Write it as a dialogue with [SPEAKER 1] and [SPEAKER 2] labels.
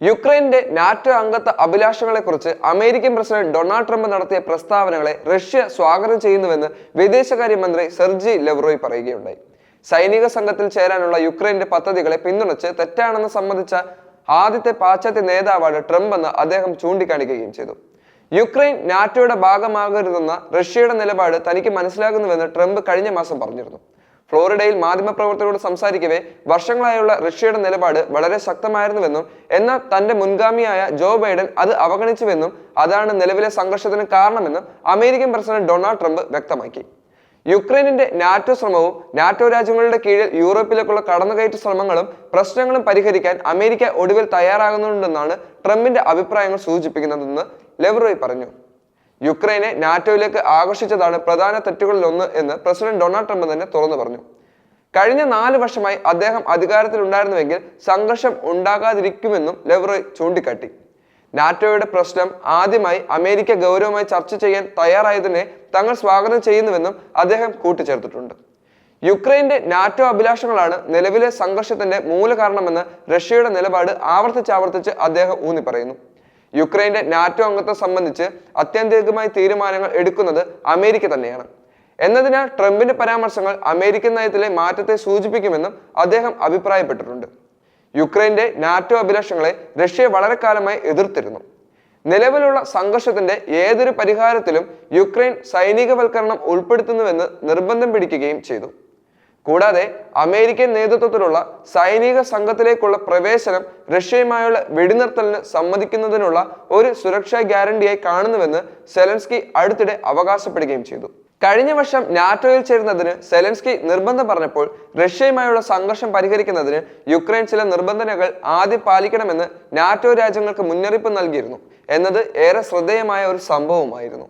[SPEAKER 1] യുക്രൈന്റെ NATO അംഗത്വ അഭിലാഷങ്ങളെക്കുറിച്ച് American president Donald Trump നടത്തിയ പ്രസ്താവനകളെ റഷ്യ സ്വാഗതം ചെയ്യുന്നുവെന്ന് വിദേശകാര്യമന്ത്രി സെർജി ലെവ്റോയ് പറയുകയുണ്ടായി. സൈനിക സംഘത്തിൽ ചേരാനുള്ള യുക്രൈന്റെ പദ്ധതികളെ പിന്തുണച്ച് തെറ്റാണെന്ന് സംബന്ധിച്ച ആദ്യത്തെ പാശ്ചാത്യ നേതാവാണ് ട്രംപ് എന്ന് അദ്ദേഹം ചൂണ്ടിക്കാണിക്കുകയും ചെയ്തു. യുക്രൈൻ നാറ്റോയുടെ ഭാഗമാകരുതെന്ന റഷ്യയുടെ നിലപാട് തനിക്ക് മനസ്സിലാകുന്നുവെന്ന് ട്രംപ് കഴിഞ്ഞ മാസം പറഞ്ഞിരുന്നു. ഫ്ലോറിഡയിൽ മാധ്യമപ്രവർത്തകരോട് സംസാരിക്കവേ വർഷങ്ങളായുള്ള റഷ്യയുടെ നിലപാട് വളരെ ശക്തമായിരുന്നുവെന്നും എന്നാൽ തന്റെ മുൻഗാമിയായ ജോ ബൈഡൻ അത് അവഗണിച്ചുവെന്നും അതാണ് നിലവിലെ സംഘർഷത്തിന് കാരണമെന്നും അമേരിക്കൻ പ്രസിഡന്റ് ഡൊണാൾഡ് ട്രംപ് വ്യക്തമാക്കി. യുക്രൈനിന്റെ നാറ്റോ ശ്രമവും നാറ്റോ രാജ്യങ്ങളുടെ കീഴിൽ യൂറോപ്പിലേക്കുള്ള കടന്നുകയറ്റ ശ്രമങ്ങളും പ്രശ്നങ്ങളും പരിഹരിക്കാൻ അമേരിക്ക ഒടുവിൽ തയ്യാറാകുന്നുണ്ടെന്നാണ് ട്രംപിന്റെ അഭിപ്രായങ്ങൾ സൂചിപ്പിക്കുന്നതെന്ന് ലെവറോയ് പറഞ്ഞു. യുക്രൈനെ നാറ്റോയിലേക്ക് ആകർഷിച്ചതാണ് പ്രധാന തെറ്റുകളിൽ ഒന്ന് എന്ന് പ്രസിഡന്റ് ഡൊണാൾഡ് ട്രംപ് തന്നെ തുറന്നു പറഞ്ഞു. കഴിഞ്ഞ നാല് വർഷമായി അദ്ദേഹം അധികാരത്തിലുണ്ടായിരുന്നുവെങ്കിൽ സംഘർഷം ഉണ്ടാകാതിരിക്കുമെന്നും ലെവറോയ് ചൂണ്ടിക്കാട്ടി. നാറ്റോയുടെ പ്രശ്നം ആദ്യമായി അമേരിക്ക ഗൗരവമായി ചർച്ച ചെയ്യാൻ തയ്യാറായതിനെ തങ്ങൾ സ്വാഗതം ചെയ്യുന്നുവെന്നും അദ്ദേഹം കൂട്ടിച്ചേർത്തിട്ടുണ്ട്. യുക്രൈന്റെ നാറ്റോ അഭിലാഷങ്ങളാണ് നിലവിലെ സംഘർഷത്തിന്റെ മൂലകാരണമെന്ന് റഷ്യയുടെ നിലപാട് ആവർത്തിച്ചാവർത്തിച്ച് അദ്ദേഹം ഊന്നി പറയുന്നു യുക്രൈന്റെ നാറ്റോ അംഗത്വം സംബന്ധിച്ച് അത്യന്തികമായി തീരുമാനങ്ങൾ എടുക്കുന്നത് അമേരിക്ക തന്നെയാണ്. എന്നതിനാൽ ട്രംപിന്റെ പരാമർശങ്ങൾ അമേരിക്കൻ നയത്തിലെ മാറ്റത്തെ സൂചിപ്പിക്കുമെന്നും അദ്ദേഹം അഭിപ്രായപ്പെട്ടിട്ടുണ്ട്. യുക്രൈന്റെ നാറ്റോ അഭിലാഷങ്ങളെ റഷ്യ വളരെ കാലമായി എതിർത്തിരുന്നു. നിലവിലുള്ള സംഘർഷത്തിന്റെ ഏതൊരു പരിഹാരത്തിലും യുക്രൈൻ സൈനികവൽക്കരണം ഉൾപ്പെടുത്തുന്നുവെന്ന് നിർബന്ധം പിടിക്കുകയും ചെയ്തു. കൂടാതെ അമേരിക്കൻ നേതൃത്വത്തിലുള്ള സൈനിക സംഘത്തിലേക്കുള്ള പ്രവേശനം റഷ്യയുമായുള്ള വെടിനിർത്തലിന് സമ്മതിക്കുന്നതിനുള്ള ഒരു സുരക്ഷാ ഗ്യാരണ്ടിയായി കാണുന്നുവെന്ന് സെലൻസ്കി അടുത്തിടെ അവകാശപ്പെടുകയും ചെയ്തു. കഴിഞ്ഞ വർഷം നാറ്റോയിൽ ചേരുന്നതിന് സെലൻസ്കി നിർബന്ധം പറഞ്ഞപ്പോൾ റഷ്യയുമായുള്ള സംഘർഷം പരിഹരിക്കുന്നതിന് യുക്രൈൻ ചില നിബന്ധനകൾ ആദ്യം പാലിക്കണമെന്ന് നാറ്റോ രാജ്യങ്ങൾക്ക് മുന്നറിയിപ്പ് നൽകിയിരുന്നു. എന്നത് ഏറെ ശ്രദ്ധേയമായ ഒരു സംഭവമായിരുന്നു.